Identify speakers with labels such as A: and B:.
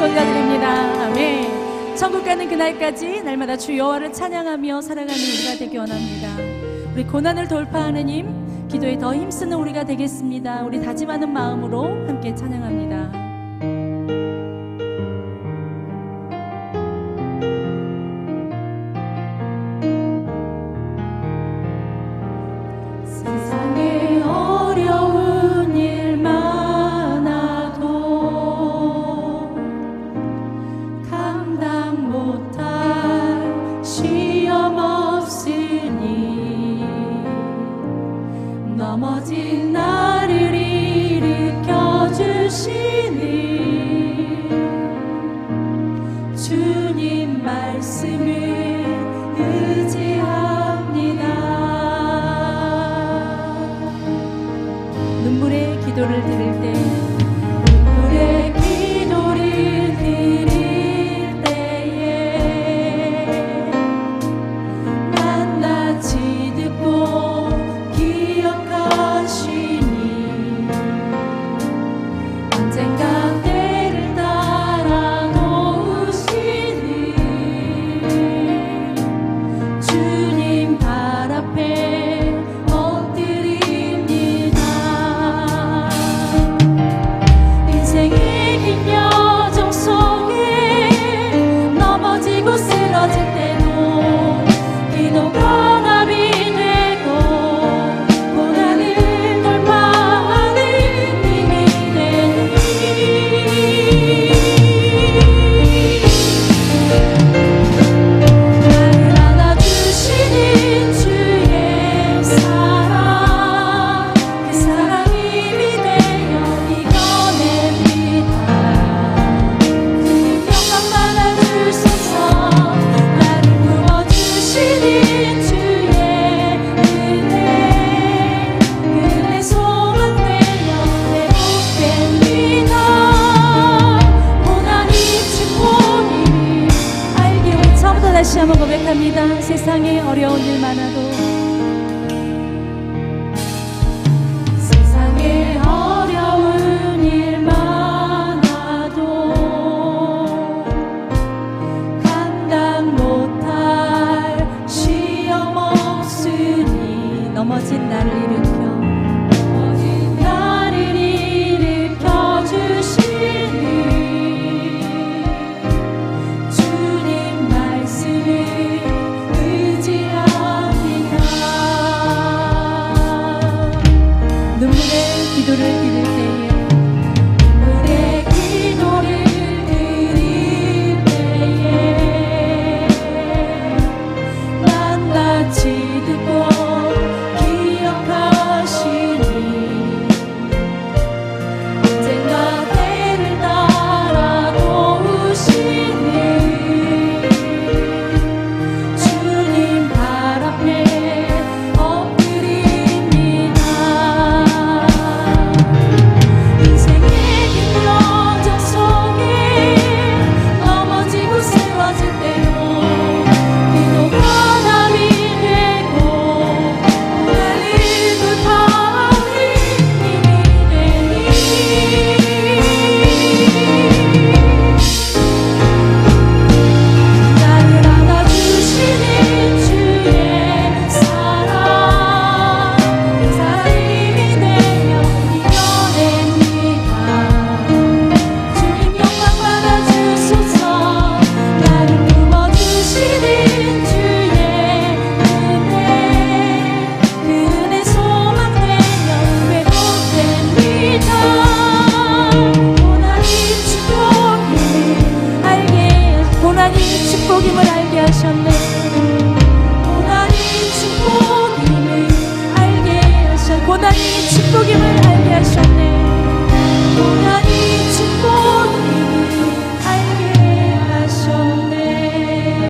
A: 소리가 들립니다. 아멘. 천국 가는 그날까지 날마다 주 여호와를 찬양하며 살아가는 우리가 되기 원합니다. 우리 고난을 돌파하는 힘, 기도에 더 힘쓰는 우리가 되겠습니다. 우리 다짐하는 마음으로 함께 찬양합니다.